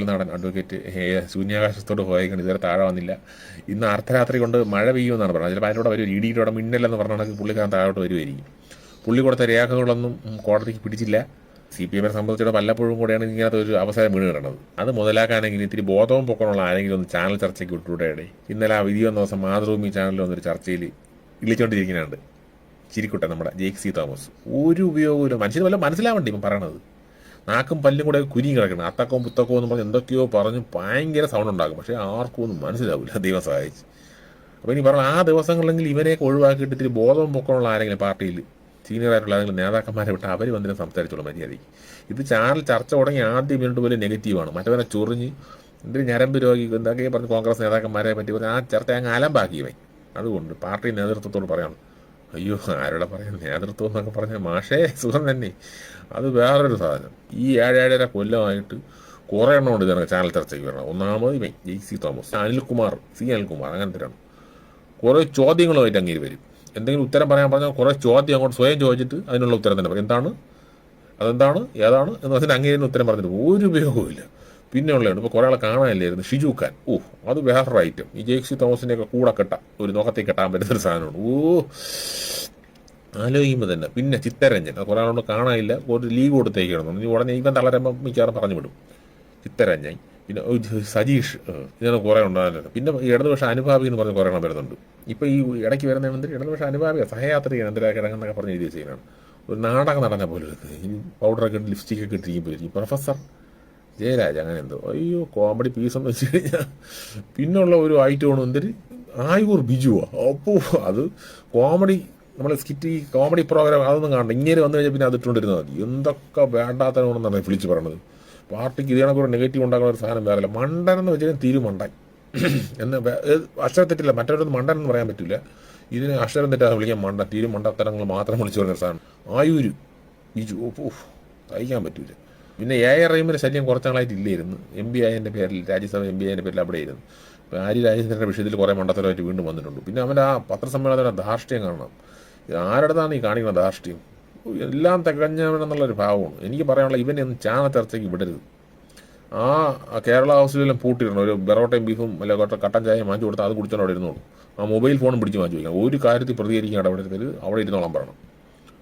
കപ്പൽ നാടൻ അഡ്വക്കേറ്റ് ശൂന്യാകാശത്തോട് പോയേക്കാണ് ഇതുവരെ താഴെ വന്നില്ല. ഇന്ന് അർദ്ധരാത്രി കൊണ്ട് മഴ പെയ്യുമെന്നാണ് പറഞ്ഞത്. ചിലപ്പോൾ അതിലൂടെ വരും ഇടിയിലൂടെ മിന്നലെന്ന് പറഞ്ഞാൽ പുള്ളിക്കാരൻ താഴോട്ട് വരുമായിരിക്കും പുള്ളി കൊടുത്ത രേഖകളൊന്നും കോടതിക്ക് പിടിച്ചില്ല. സി പി എമ്മിനെ സംബന്ധിച്ചിടത്തോളം വല്ലപ്പോഴും കൂടെയാണ് ഇങ്ങനത്തെ ഒരു അവസരം വീണ് കിടന്നത്. അത് മുതലാക്കാനെങ്കിൽ ഇത്തിരി ബോധവും പൊക്കമുള്ള ആരെങ്കിലും ഒന്ന് ചാനൽ ചർച്ചയ്ക്ക് വിട്ടുകൂടെ ഇന്നലെ ആ വിധി വന്ന ദിവസം മാതൃഭൂമി ചാനലിൽ വന്നൊരു ചർച്ചയിൽ വിളിച്ചുകൊണ്ടിരിക്കുന്നുണ്ട് ചിരിക്കുട്ടെ നമ്മുടെ ജെയ്ക് സി തോമസ്. ഒരു ഉപയോഗമില്ല മനുഷ്യന് വല്ല മനസ്സിലാവണ്ടേ ഇപ്പം പറയണത്? നാക്കും പല്ലും കൂടെ കുരുങ്ങി കിടക്കണം അത്തക്കവും പുത്തക്കവും എന്ന് പറഞ്ഞ് എന്തൊക്കെയോ പറഞ്ഞ് ഭയങ്കര സൗണ്ട് ഉണ്ടാക്കും. പക്ഷേ ആർക്കും ഒന്നും മനസ്സിലാവില്ല ദൈവം സഹായിച്ച്. അപ്പോൾ ഇനി പറഞ്ഞാൽ ആ ദിവസങ്ങളിലെങ്കിൽ ഇവരെയൊക്കെ ഒഴിവാക്കിയിട്ട് ഇത്തിരി ബോധവും പൊക്കമുള്ള ആരെങ്കിലും പാർട്ടിയിൽ സീനിയർ ആയിട്ടുള്ള ആരെങ്കിലും നേതാക്കന്മാരെ വിട്ട് അവർ വന്നിട്ട് സംസാരിച്ചോളൂ മര്യാദയ്ക്ക്. ഇത് ചാനൽ ചർച്ച തുടങ്ങി ആദ്യം മിനിറ്റ് പോലെ നെഗറ്റീവാണ് മറ്റവനെ ചൊറിഞ്ഞ് എന്തൊരു ഞരമ്പ് രോഗി എന്തൊക്കെ പറഞ്ഞ് കോൺഗ്രസ് നേതാക്കന്മാരെ പറ്റി പറഞ്ഞ് ആ ചർച്ച അങ്ങ് അലമ്പാക്കിയവൻ അതുകൊണ്ട് പാർട്ടി നേതൃത്വത്തോട് പറയണം. അയ്യോ ആരോടെ പറയാം നേതൃത്വം എന്നൊക്കെ പറഞ്ഞാൽ മാഷേ സുഖം തന്നെ. അത് വേറൊരു സാധനം. ഈ ഏഴേഴര കൊല്ലമായിട്ട് കുറേ എണ്ണം ഉണ്ട് ഇതിനൊക്കെ ചാനൽ ചർച്ചയ്ക്ക് വരണം. ഒന്നാമത് ഇവൻ J C Thomas Anilkumar C Anilkumar അങ്ങനത്തെ കുറേ ചോദ്യങ്ങളുമായിട്ട് അങ്ങേര് വരും. എന്തെങ്കിലും ഉത്തരം പറയാൻ പറഞ്ഞാൽ കുറേ ചോദ്യം അങ്ങോട്ട് സ്വയം ചോദിച്ചിട്ട് അതിനുള്ള ഉത്തരം തന്നെ പറയും. എന്താണ്? അതെന്താണ്? ഏതാണ്? എന്ന് പറഞ്ഞിട്ട് അങ്ങേരിന് ഉത്തരം പറഞ്ഞിട്ട് ഒരു ഉപയോഗവുമില്ല. പിന്നെ ഉള്ളതാണ് ഇപ്പോൾ കുറേ ആളെ കാണാനില്ലായിരുന്നു. ഷിജു ഖാൻ. ഓ അത് വേറൊരു ഐറ്റം ഈ ജേക്സി തോമസിന്റെയൊക്കെ കൂടെ കെട്ട. ഒരു നോക്കത്തേക്ക് കെട്ടാൻ പറ്റുന്നൊരു സാധനമാണ്. ഓ ആലോചിക്കുമ്പോൾ തന്നെ. പിന്നെ ചിത്തരഞ്ജൻ. അത് കുറേ ആളോട് കാണാനില്ല. ഒരു ലീവ് കൊടുത്തേക്കാണ് നീ ഉടനെ ഇവൻ തളരുമ്പോൾ മിക്കവാറും പറഞ്ഞു വിടും. ചിത്തരഞ്ജൻ. പിന്നെ സജീഷ് ഇങ്ങനെ കുറേ ഉണ്ടാകുന്നുണ്ട് പിന്നെ ഇടതുപക്ഷ അനുഭാവി എന്ന് പറഞ്ഞ് കുറേ എണ്ണം വരുന്നുണ്ട്. ഇപ്പോൾ ഈ ഇടയ്ക്ക് വരുന്ന മന്ത്രി ഇടതുപക്ഷ അനുഭാവിയ. സഹയാത്രികൻ എന്തൊക്കെ കിടങ്ങെന്നൊക്കെ പറഞ്ഞ രീതിയിൽ ചെയ്യുന്നതാണ് ഒരു നാടകം നടന്ന പോലെ പൗഡറൊക്കെ ഇട്ട് ലിപ്സ്റ്റിക്കൊക്കെ ഇട്ടിരിക്കുമ്പോൾ പ്രൊഫസർ ജയരാജ് അങ്ങനെ എന്തോ. അയ്യോ കോമഡി പീസ് എന്ന് വെച്ച് കഴിഞ്ഞാൽ പിന്നുള്ള ഒരു ഐറ്റമാണ് എന്തൊരു ആയൂർ ബിജുവാ. അപ്പോ അത് കോമഡി നമ്മൾ സ്കിറ്റ് ഈ കോമഡി പ്രോഗ്രാം അതൊന്നും കാണണ്ട. ഇങ്ങനെ വന്നു കഴിഞ്ഞാൽ പിന്നെ അത് ഇട്ടുകൊണ്ടിരുന്നാൽ മതി. എന്തൊക്കെ വേണ്ടാത്തതാണെന്നാണ് വിളിച്ച് പറയണത്. പാർട്ടിക്ക് ഇതിനെ കൂടെ നെഗറ്റീവ് ഉണ്ടാക്കുന്ന ഒരു സാധനം വേറെ മണ്ടൻ എന്ന് വെച്ചാൽ തിരുമണ്ടൻ എന്ന് അക്ഷരം തെറ്റില്ല. മറ്റൊരു മണ്ടൻ എന്ന് പറയാൻ പറ്റില്ല ഇതിന് അക്ഷരം തെറ്റാതെ വിളിക്കാൻ മണ്ട തീരു മണ്ടത്തരങ്ങൾ മാത്രം വിളിച്ചു പറഞ്ഞ സാധനം. ആയൂര് ബിജു. ഓ സഹിക്കാൻ പറ്റൂല. പിന്നെ എ ആർ റഹീമിന്റെ ശല്യം കുറച്ച് നാളായിട്ട് ഇല്ലായിരുന്നു. എം ബി ആയതിന്റെ പേരിൽ രാജ്യസഭ എം ബി ആയതിന്റെ പേരിൽ അവിടെ ആയിരുന്നു. ഇപ്പോൾ ആര്യ രാജേന്ദ്രന്റെ വിഷയത്തിൽ കുറേ മണ്ടത്തരമായിട്ട് വീണ്ടും വന്നിട്ടുണ്ട്. പിന്നെ അവന്റെ ആ പത്രസമ്മേളനത്തിന്റെ ധാർഷ്ട്യം കാണണം. ഇത് ആരുടേതാണ് ഈ കാണിക്കുന്ന ധാർഷ്ട്യം? എല്ലാം തികഞ്ഞവനെന്നുള്ളൊരു ഭാവമാണ്. എനിക്ക് പറയാനുള്ള ഇവനെ ചാന ചർച്ചയ്ക്ക് വിടരുത്. ആ കേരള ഹൗസിലെല്ലാം പൂട്ടിയിടണം. ഒരു ബെറോട്ടയും ബീഫും അല്ലെ കട്ടൻ ചായ മാറ്റി കൊടുത്താൽ അത് കുടിച്ചോണ്ട് അവിടെ ഇരുന്നോളൂ. ആ മൊബൈൽ ഫോണും പിടിച്ച് മാറ്റി വയ്ക്കാം ഒരു കാര്യത്തിൽ പ്രതികരിക്കാൻ ഇടപെടരുത്. അവിടെ ഇരുന്നോളാൻ പറയണം.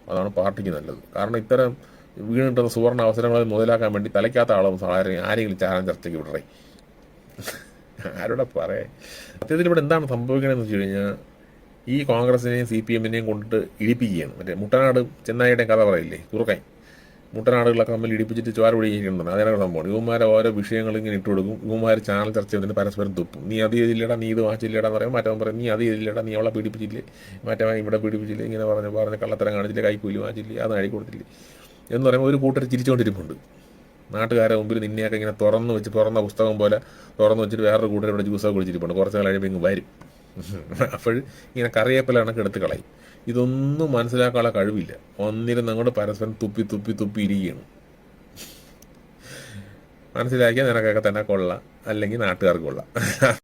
അതാണ് പാർട്ടിക്ക് നല്ലത്. കാരണം ഇത്തരം വീണിട്ടുന്ന സുവർണ അവസരങ്ങൾ മുതലാക്കാൻ വേണ്ടി തലയ്ക്കാത്ത ആളും ആരെ- ആരെങ്കിലും ചാരം ചർച്ചയ്ക്ക് വിടറേ. ആരോടെ പറയാ? സത്യത്തിൽ ഇവിടെ എന്താണ് സംഭവിക്കണമെന്ന് വെച്ച് കഴിഞ്ഞാൽ ഈ കോൺഗ്രസിനെയും സി പി എമ്മിനെയും കൊണ്ടിട്ട് ഇടിപ്പിക്കുകയാണ്. മറ്റേ മുട്ടനാട് ചെന്നായിയുടെയും കഥ പറയില്ലേ? കുറുക്കൻ മുട്ടനാടുകളൊക്കെ തമ്മിൽ ഇടിപ്പിച്ചിട്ട് ചോര പിടിക്കുന്നുണ്ട് അതിനാണ് സംഭവം. ഇവന്മാരെ ഓരോ വിഷയങ്ങൾ ഇങ്ങനെ ഇട്ട് കൊടുക്കും. ഇവന്മാർ ചാനൽ ചർച്ച ചെയ്തിട്ട് പരസ്പരം തുപ്പും. നീ അത് ചെയ്തില്ലടാ നീ ഇത് വാങ്ങിച്ചില്ലടാ പറയും മറ്റവൻ പറയും നീ അത് ചെയ്തില്ലടാ നീ അവളെ പീഡിപ്പിച്ചില്ലേ? മറ്റവൻ ഇവിടെ പീഡിപ്പിച്ചില്ലേ? ഇങ്ങനെ പറഞ്ഞു പറഞ്ഞ് കള്ളത്തരം കാണിച്ചില്ലേ? കൈക്കൂലി വാങ്ങിച്ചില്ലേ? അത് അഴി കൊടുത്തില്ലേ? എന്ന് പറയുമ്പോൾ ഒരു കൂട്ടർ ചിരിച്ചുകൊണ്ടിരിപ്പുണ്ട്. നാട്ടുകാരെ മുമ്പിൽ നിന്നെയൊക്കെ ഇങ്ങനെ തുറന്നു വെച്ച് തുറന്ന പുസ്തകം പോലെ തുറന്നു വെച്ചിട്ട് വേറൊരു കൂട്ടർ ഇവിടെ ജ്യൂസൊക്കെ കുടിച്ചിരിപ്പുണ്ട്. കുറച്ച് നാൾ കഴിയുമ്പോൾ ഇങ്ങ് വരും. അപ്പോൾ ഇങ്ങനെ കറിയേപ്പലാണ് എടുത്ത് കളയും. ഇതൊന്നും മനസ്സിലാക്കാനുള്ള കഴിവില്ല. ഒന്നിരുന്ന് അങ്ങോട്ട് പരസ്പരം തുപ്പി തുപ്പി തുപ്പി ഇരിക്കുകയാണ്. മനസ്സിലാക്കിയാൽ നിനക്കൊക്കെ തന്നെ കൊള്ളാം. അല്ലെങ്കിൽ നാട്ടുകാർക്ക് കൊള്ളാം.